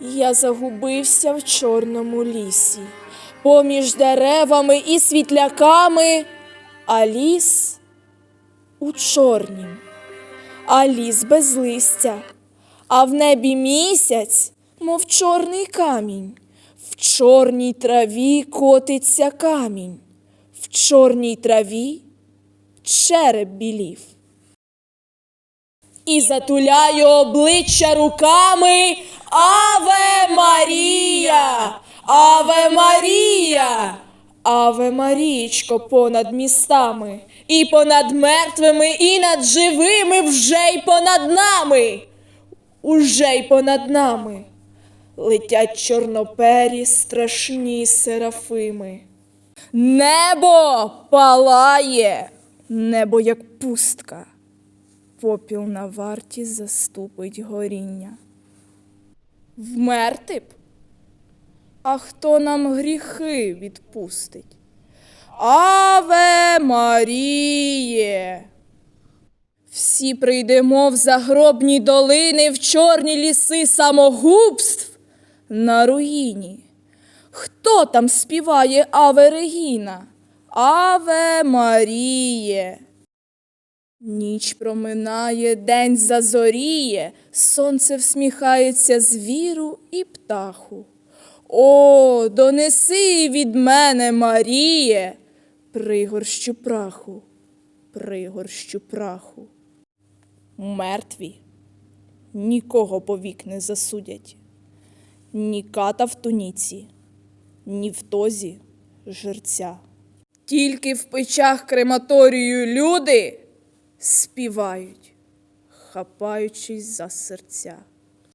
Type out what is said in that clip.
Я загубився в чорному лісі, поміж деревами і світляками, а ліс у чорнім, а ліс без листя, а в небі місяць, мов чорний камінь. В чорній траві котиться камінь, в чорній траві череп білів. І затуляю обличчя руками Аве Марія! Аве Марія! Аве Марічко понад містами, і понад мертвими, і над живими, вже й понад нами, уже й понад нами летять чорнопері страшні серафими. Небо палає, небо як пустка попіл на варті заступить горіння. Вмерти б? А хто нам гріхи відпустить? Аве Маріє! Всі прийдемо в загробні долини, в чорні ліси самогубств на руїні. Хто там співає Аве Регіна? Аве Маріє! Ніч проминає, день зазоріє, сонце всміхається звіру і птаху. О, донеси від мене, Маріє, пригорщу праху, пригорщу праху. Мертві нікого повік не засудять, ні ката в туніці, ні в тозі жерця. Тільки в печах крематорію люди співають, хапаючись за серця.